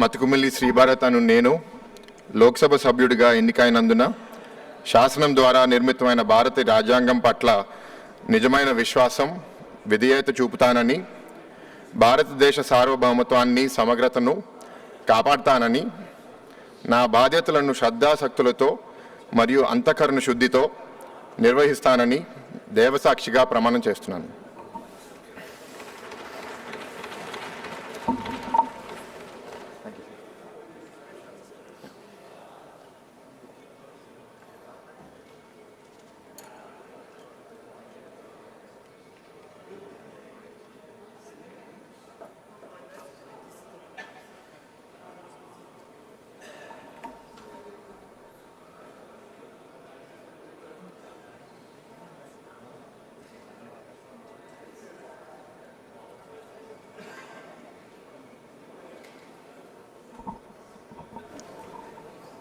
మతుకుమిల్లి శ్రీభారత్ అను నేను లోక్సభ సభ్యుడిగా ఎన్నికైనందున శాసనం ద్వారా నిర్మితమైన భారత రాజ్యాంగం పట్ల నిజమైన విశ్వాసం విధేయత చూపుతానని భారతదేశ సార్వభౌమత్వాన్ని సమగ్రతను కాపాడుతానని నా బాధ్యతలను శ్రద్ధాశక్తులతో మరియు అంతఃకరణ శుద్ధితో నిర్వహిస్తానని దేవసాక్షిగా ప్రమాణం చేస్తున్నాను.